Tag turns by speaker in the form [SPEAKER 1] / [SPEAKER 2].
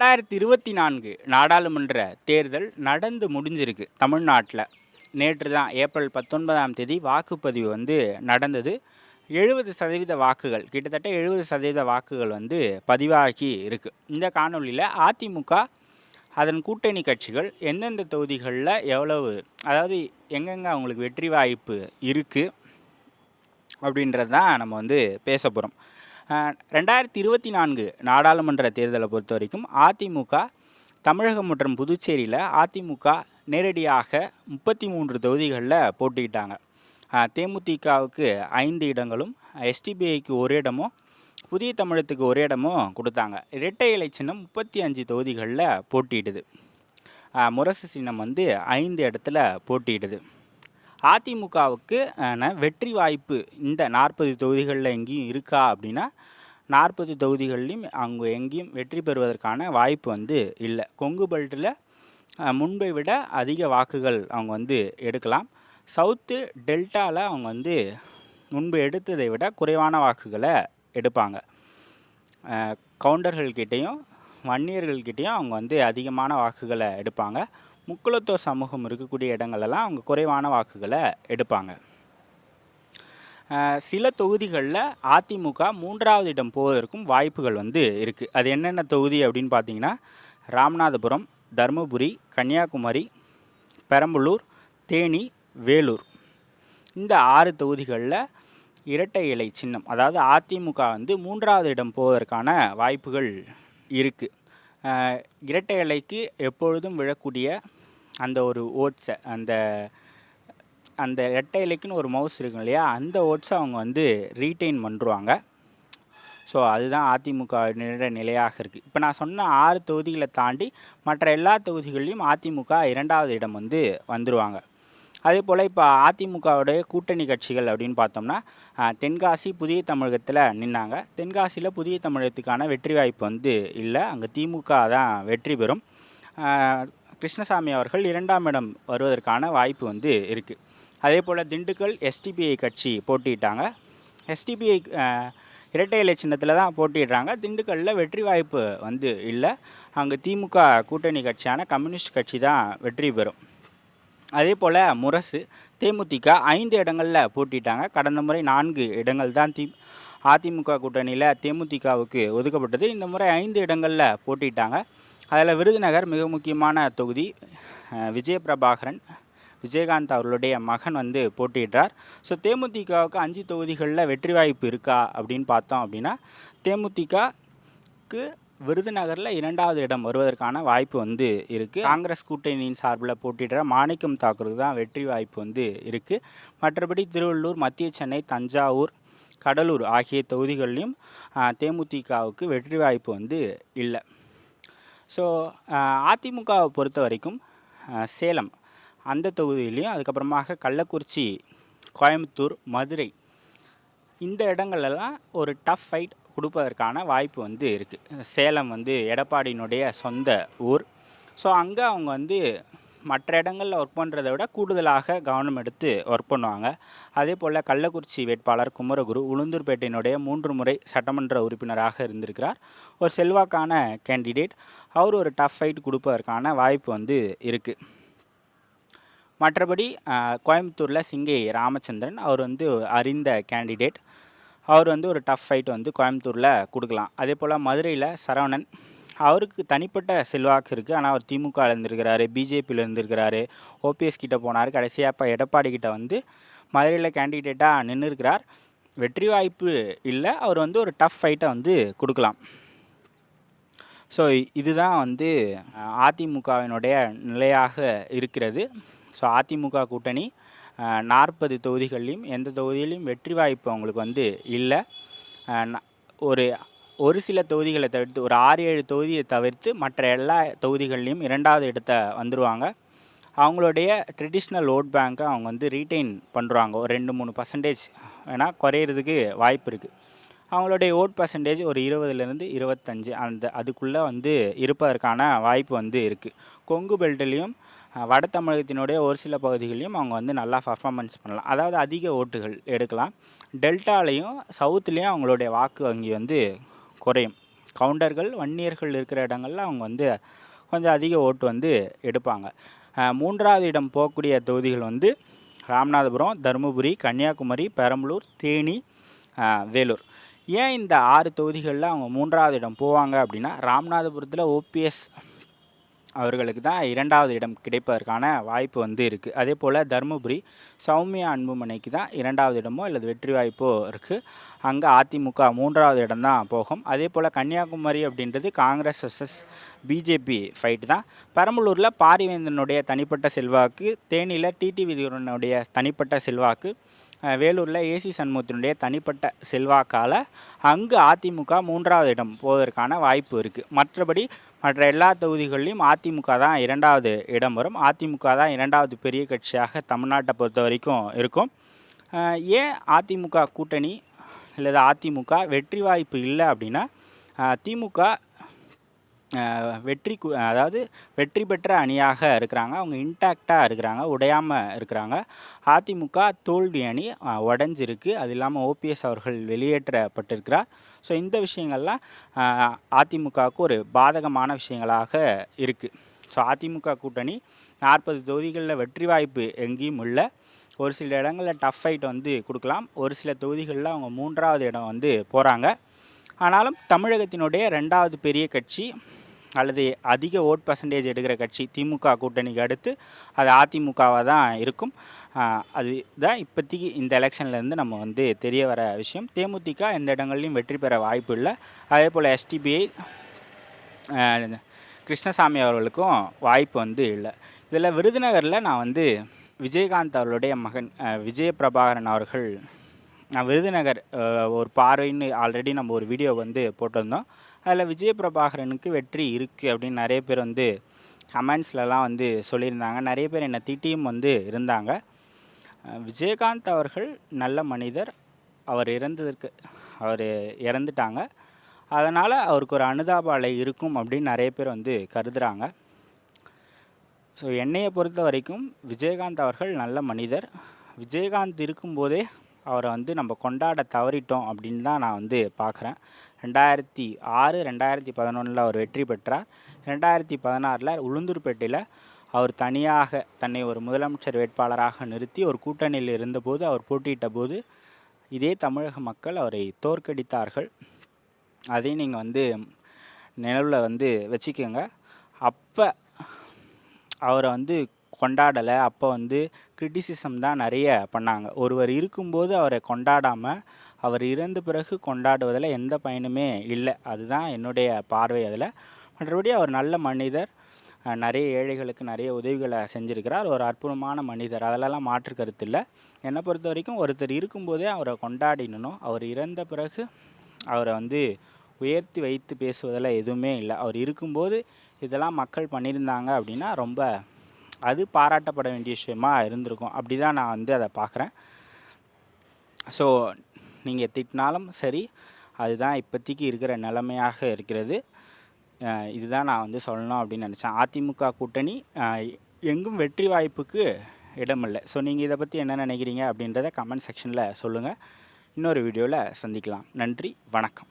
[SPEAKER 1] ரெண்டாயிரத்தி இருபத்தி நான்கு நாடாளுமன்ற தேர்தல் நடந்து முடிஞ்சிருக்கு தமிழ்நாட்டில். நேற்று தான் ஏப்ரல் பத்தொன்பதாம் தேதி வாக்குப்பதிவு வந்து நடந்தது. எழுபது சதவீத வாக்குகள் கிட்டத்தட்ட எழுபது சதவீத வாக்குகள் வந்து பதிவாகி இருக்குது இந்த காணொளியில் அதிமுக அதன் கூட்டணி கட்சிகள் எந்தெந்த தொகுதிகளில் எவ்வளவு அதாவது எங்கெங்கே அவங்களுக்கு வெற்றி வாய்ப்பு இருக்குது அப்படின்றது தான் நம்ம வந்து பேச போகிறோம் ரெண்டாயிரத்தி இருபத்தி நான்கு நாடாளுமன்ற தேர்தலை பொறுத்த வரைக்கும் அதிமுக தமிழகம் மற்றும் புதுச்சேரியில் அதிமுக நேரடியாக முப்பத்தி மூன்று தொகுதிகளில் போட்டிக்கிட்டாங்க தேமுதிகவுக்கு ஐந்து இடங்களும் எஸ்டிபிஐக்கு ஒரு இடமும் புதிய தமிழத்துக்கு ஒரு இடமும் கொடுத்தாங்க. இரட்டை இலை சின்னம் முப்பத்தி அஞ்சு தொகுதிகளில் போட்டியிடுது. முரசு சின்னம் வந்து ஐந்து இடத்துல போட்டியிடுது. அதிமுகவுக்கு வெற்றி வாய்ப்பு இந்த நாற்பது தொகுதிகளில் எங்கேயும் இருக்கா அப்படின்னா நாற்பது தொகுதிகள்லையும் அவங்க எங்கேயும் வெற்றி பெறுவதற்கான வாய்ப்பு வந்து இல்லை. கொங்கு பெல்ட்டில் முன்பை விட அதிக வாக்குகள் அவங்க வந்து எடுக்கலாம். சவுத்து டெல்டாவில் அவங்க வந்து முன்பு எடுத்ததை விட குறைவான வாக்குகளை எடுப்பாங்க. அஹ், கவுண்டர்கள்கிட்டேயும் வன்னியர்கள்கிட்டேயும் அவங்க வந்து அதிகமான வாக்குகளை எடுப்பாங்க. முக்குலத்துவ சமூகம் இருக்கக்கூடிய இடங்களெல்லாம் அவங்க குறைவான வாக்குகளை எடுப்பாங்க. சில தொகுதிகளில் அதிமுக மூன்றாவது இடம் போவதற்கும் வாய்ப்புகள் வந்து இருக்குது அது என்னென்ன தொகுதி அப்படின்னு பார்த்தீங்கன்னா ராமநாதபுரம் தருமபுரி கன்னியாகுமரி பெரம்பலூர் தேனி வேலூர். இந்த ஆறு தொகுதிகளில் இரட்டை இலை சின்னம் அதாவது அதிமுக வந்து மூன்றாவது இடம் போவதற்கான வாய்ப்புகள் இருக்குது இரட்டை இலைக்கு எப்பொழுதும் விழக்கூடிய அந்த ஒரு ஓட்ஸை அந்த அந்த இரட்டை இலைக்குன்னு ஒரு மவுஸ் இருக்கும் இல்லையா? அந்த ஓட்ஸை அவங்க வந்து ரீட்டைன் பண்ணுருவாங்க ஸோ அதுதான் அதிமுக நிலையாக இருக்குது இப்போ நான் சொன்ன ஆறு தொகுதிகளை தாண்டி மற்ற எல்லா தொகுதிகள்லையும் அதிமுக இரண்டாவது இடம் வந்து வந்துருவாங்க. அதே போல் இப்போ அதிமுகவுடைய கூட்டணி கட்சிகள் அப்படின்னு பார்த்தோம்னா தென்காசி புதிய தமிழகத்தில் நின்னாங்க. தென்காசியில் புதிய தமிழகத்துக்கான வெற்றி வாய்ப்பு வந்து இல்லை. அங்கே திமுக தான் வெற்றி பெறும். கிருஷ்ணசாமி அவர்கள் இரண்டாம் இடம் வருவதற்கான வாய்ப்பு வந்து இருக்குது அதே போல் திண்டுக்கல் எஸ்டிபிஐ கட்சி போட்டியிட்டாங்க. எஸ்டிபிஐ இரட்டை இலை சின்னத்தில் தான் போட்டிடுறாங்க திண்டுக்கல்லில் வெற்றி வாய்ப்பு வந்து இல்லை. அங்கே திமுக கூட்டணி கட்சியான கம்யூனிஸ்ட் கட்சி தான் வெற்றி பெறும். அதே போல் முரசு தேமுதிக ஐந்து இடங்களில் போட்டிட்டாங்க கடந்த முறை நான்கு இடங்கள் தான் தி அதிமுக கூட்டணியில் தேமுதிகவுக்கு ஒதுக்கப்பட்டது. இந்த முறை ஐந்து இடங்களில் போட்டிட்டாங்க அதில் விருதுநகர் மிக முக்கியமான தொகுதி விஜய பிரபாகரன் விஜயகாந்த் அவர்களுடைய மகன் வந்து போட்டியிடுறார். ஸோ தேமுதிகவுக்கு அஞ்சு தொகுதிகளில் வெற்றி வாய்ப்பு இருக்கா அப்படின்னு பார்த்தோம் அப்படின்னா தேமுதிகக்கு விருதுநகரில் இரண்டாவது இடம் வருவதற்கான வாய்ப்பு வந்து இருக்குது காங்கிரஸ் கூட்டணியின் சார்பில் போட்டியிடுற மாணிக்கம் தாக்கூருக்கு தான் வெற்றி வாய்ப்பு வந்து இருக்குது மற்றபடி திருவள்ளூர் மத்திய சென்னை தஞ்சாவூர் கடலூர் ஆகிய தொகுதிகளிலும் தேமுதிகவுக்கு வெற்றி வாய்ப்பு வந்து இல்லை. ஸோ அதிமுகவை பொறுத்த வரைக்கும் சேலம் அந்த தொகுதியிலையும் அதுக்கப்புறமாக கள்ளக்குறிச்சி கோயம்புத்தூர் மதுரை இந்த இடங்கள்லாம் ஒரு டஃப் ஃபைட் கொடுப்பதற்கான வாய்ப்பு வந்து இருக்குது சேலம் வந்து எடப்பாடியினுடைய சொந்த ஊர். ஸோ அங்கே அவங்க வந்து மற்ற இடங்களில் ஒர்க் பண்ணுறதை விட கூடுதலாக கவனம் எடுத்து ஒர்க் பண்ணுவாங்க. அதே போல் கள்ளக்குறிச்சி வேட்பாளர் குமரகுரு உளுந்தூர்பேட்டையினுடைய மூன்று முறை சட்டமன்ற உறுப்பினராக இருந்திருக்கிறார். ஒரு செல்வாக்கான கேண்டிடேட் அவர் ஒரு டஃப் ஃபைட் கொடுப்பதற்கான வாய்ப்பு வந்து இருக்குது மற்றபடி கோயம்புத்தூரில் சிங்கை ராமச்சந்திரன் அவர் வந்து அறிந்த கேண்டிடேட் அவர் வந்து ஒரு டஃப் ஃபைட் வந்து கோயம்புத்தூரில் கொடுக்கலாம். அதே போல் மதுரையில் சரவணன் அவருக்கு தனிப்பட்ட செல்வாக்கு இருக்குது ஆனால் அவர் திமுக இருந்திருக்கிறாரு பிஜேபியில் இருந்திருக்கிறாரு ஓபிஎஸ் கிட்டே போனார். கடைசியாக இப்போ எடப்பாடி கிட்ட வந்து மதுரையில் கேண்டிடேட்டாக நின்று இருக்கிறார் வெற்றி வாய்ப்பு இல்லை. அவர் வந்து ஒரு டஃப் ஃபைட்டை வந்து கொடுக்கலாம். ஸோ இதுதான் வந்து அதிமுகவினுடைய நிலையாக இருக்கிறது. ஸோ அதிமுக கூட்டணி நாற்பது தொகுதிகள்லையும் எந்த தொகுதியிலையும் வெற்றி வாய்ப்பு அவங்களுக்கு வந்து இல்லை. ஒரு ஒரு சில தொகுதிகளை தவிர்த்து ஒரு ஆறு ஏழு தொகுதியை தவிர்த்து மற்ற எல்லா தொகுதிகள்லையும் இரண்டாவது இடத்த வந்துடுவாங்க அவங்களுடைய ட்ரெடிஷ்னல் ஓட் பேங்க்கை அவங்க வந்து ரீட்டைன் பண்ணுறாங்க ஒரு ரெண்டு மூணு பர்சன்டேஜ் வேணால் குறையிறதுக்கு வாய்ப்பு இருக்குது அவங்களுடைய ஓட் பர்சன்டேஜ் ஒரு இருபதுலேருந்து இருபத்தஞ்சு அந்த அதுக்குள்ளே வந்து இருப்பதற்கான வாய்ப்பு வந்து இருக்குது கொங்கு பெல்ட்லேயும் வட தமிழகத்தினுடைய ஒரு சில பகுதிகளையும் அவங்க வந்து நல்லா பர்ஃபார்மன்ஸ் பண்ணலாம். அதாவது அதிக ஓட்டுகள் எடுக்கலாம். டெல்டாலையும் சவுத்துலேயும் அவங்களுடைய வாக்கு வங்கி வந்து குறையும். கவுண்டர்கள் வன்னியர்கள் இருக்கிற இடங்கள்ல அவங்க வந்து கொஞ்சம் அதிக ஓட்டு வந்து எடுப்பாங்க. மூன்றாவது இடம் போகக்கூடிய தொகுதிகள் வந்து ராமநாதபுரம் தருமபுரி கன்னியாகுமரி பெரம்பலூர் தேனி வேலூர். ஏன் இந்த ஆறு தொகுதிகளில் அவங்க மூன்றாவது இடம் போவாங்க அப்படின்னா ராமநாதபுரத்தில் ஓபிஎஸ் அவர்களுக்கு தான் இரண்டாவது இடம் கிடைப்பதற்கான வாய்ப்பு வந்து இருக்குது அதே போல் தருமபுரி சௌமியா அன்புமணிக்கு தான் இரண்டாவது இடமோ அல்லது வெற்றி வாய்ப்போ இருக்குது அங்கே அதிமுக மூன்றாவது இடம் தான் போகும். அதே போல் கன்னியாகுமரி அப்படின்றது காங்கிரஸ் வர்சஸ் பிஜேபி ஃபைட் தான். பெரம்பலூரில் பாரிவேந்தனுடைய தனிப்பட்ட செல்வாக்கு தேனியில் டிடி விதிவரனுடைய தனிப்பட்ட செல்வாக்கு வேலூரில் ஏசி சண்முகத்தினுடைய தனிப்பட்ட செல்வாக்கால் அங்கு அதிமுக மூன்றாவது இடம் போவதற்கான வாய்ப்பு இருக்குது மற்றபடி மற்ற எல்லா தொகுதிகளிலும் அதிமுக தான் இரண்டாவது இடம் வரும். அதிமுக தான் இரண்டாவது பெரிய கட்சியாக தமிழ்நாட்டை பொறுத்த வரைக்கும் இருக்கும். ஏன் அதிமுக கூட்டணி அல்லது அதிமுக வெற்றி வாய்ப்பு இல்லை அப்படின்னா திமுக வெற்றி கு- அதாவது வெற்றி பெற்ற அணியாக இருக்கிறாங்க. அவங்க இன்டாக்டாக இருக்கிறாங்க. உடையாமல் இருக்கிறாங்க. அதிமுக தோல்வி அணி உடஞ்சிருக்கு. அது இல்லாமல் ஓபிஎஸ் அவர்கள் வெளியேற்றப்பட்டிருக்கிறார். ஸோ இந்த விஷயங்கள்லாம் அதிமுகவுக்கு ஒரு பாதகமான விஷயங்களாக இருக்குது ஸோ அதிமுக கூட்டணி நாற்பது தொகுதிகளில் வெற்றி வாய்ப்பு எங்கேயும் இல்லை. ஒரு சில இடங்களில் டஃப் ஃபைட் வந்து கொடுக்கலாம். ஒரு சில தொகுதிகளில் அவங்க மூன்றாவது இடம் வந்து போகிறாங்க ஆனாலும் தமிழகத்தினுடைய ரெண்டாவது பெரிய கட்சி அல்லது அதிக ஓட் பர்சன்டேஜ் எடுக்கிற கட்சி திமுக கூட்டணிக்கு அடுத்து அது அதிமுகவாக தான் இருக்கும். அது அதுதான் இப்போதைக்கு இந்த எலெக்ஷன்லேருந்து நம்ம வந்து தெரிய வர விஷயம். தேமுதிக எந்த இடங்கள்லையும் வெற்றி பெற வாய்ப்பு இல்லை. அதே போல் எஸ்டிபிஐ கிருஷ்ணசாமி அவர்களுக்கும் வாய்ப்பு வந்து இல்லை. இதில் விருதுநகரில் நான் வந்து விஜயகாந்த் அவர்களுடைய மகன் அஹ், விஜய பிரபாகரன் அவர்கள் நான் விருதுநகர் ஒரு பார்வைன்னு ஆல்ரெடி நம்ம ஒரு வீடியோ வந்து போட்டிருந்தோம். அதில் விஜயபிரபாகரனுக்கு வெற்றி இருக்குது அப்படின்னு நிறைய பேர் வந்து கமெண்ட்ஸ்லலாம் வந்து சொல்லியிருந்தாங்க. நிறைய பேர் என்னை திட்டியும் வந்து இருந்தாங்க. விஜயகாந்த் அவர்கள் நல்ல மனிதர். அவர் இறந்ததற்கு அவர் இறந்துட்டாங்க. அதனால் அவருக்கு ஒரு அனுதாப அலை இருக்கும் அப்படின்னு நிறைய பேர் வந்து கருதுகிறாங்க ஸோ என்னையை பொறுத்த வரைக்கும் விஜயகாந்த் அவர்கள் நல்ல மனிதர். விஜயகாந்த் இருக்கும்போதே அவரை வந்து நம்ம கொண்டாட தவறிட்டோம் அப்படின்னு தான் நான் வந்து பார்க்குறேன். ரெண்டாயிரத்தி ஆறு ரெண்டாயிரத்தி பதினொன்றில் அவர் வெற்றி பெற்றார். ரெண்டாயிரத்தி பதினாறில் உளுந்தூர்பேட்டையில் அவர் தனியாக தன்னை ஒரு முதலமைச்சர் வேட்பாளராக நிறுத்தி ஒரு கூட்டணியில் இருந்தபோது அவர் போட்டியிட்ட போது இதே தமிழக மக்கள் அவரை தோற்கடித்தார்கள். அதையும் நீங்கள் வந்து நினைவில் வந்து வச்சுக்கோங்க. அப்போ அவரை வந்து கொண்டாடலை அப்போ வந்து கிரிட்டிசிசம் தான் நிறைய பண்ணாங்க. ஒருவர் இருக்கும்போது அவரை கொண்டாடாமல் அவர் இறந்த பிறகு கொண்டாடுவதில் எந்த பயனுமே இல்லை. அதுதான் என்னுடைய பார்வை அதில். மற்றபடி அவர் நல்ல மனிதர். நிறைய ஏழைகளுக்கு நிறைய உதவிகளை செஞ்சுருக்கிறார். ஒரு அற்புதமான மனிதர். அதிலெல்லாம் மாற்று கருத்து இல்லை. என்னை பொறுத்த வரைக்கும் ஒருத்தர் இருக்கும்போதே அவரை கொண்டாடினணும் அவர் இறந்த பிறகு அவரை வந்து உயர்த்தி வைத்து பேசுவதில் எதுவுமே இல்லை. அவர் இருக்கும்போது இதெல்லாம் மக்கள் பண்ணியிருந்தாங்க அப்படின்னா ரொம்ப அது பாராட்டப்பட வேண்டிய விஷயமாக இருந்திருக்கும். அப்படி தான் நான் வந்து அதை பார்க்குறேன். ஸோ நீங்கள் திட்டினாலும் சரி அதுதான் இப்போதைக்கு இருக்கிற நிலைமையாக இருக்கிறது. இதுதான் நான் வந்து சொல்லணும் அப்படின்னு நினச்சேன். அதிமுக கூட்டணி எங்கும் வெற்றி வாய்ப்புக்கு இடமில்லை. ஸோ நீங்கள் இதை பற்றி என்ன நினைக்கிறீங்க அப்படின்றத கமெண்ட் செக்ஷனில் சொல்லுங்கள் இன்னொரு வீடியோவில் சந்திக்கலாம். நன்றி வணக்கம்.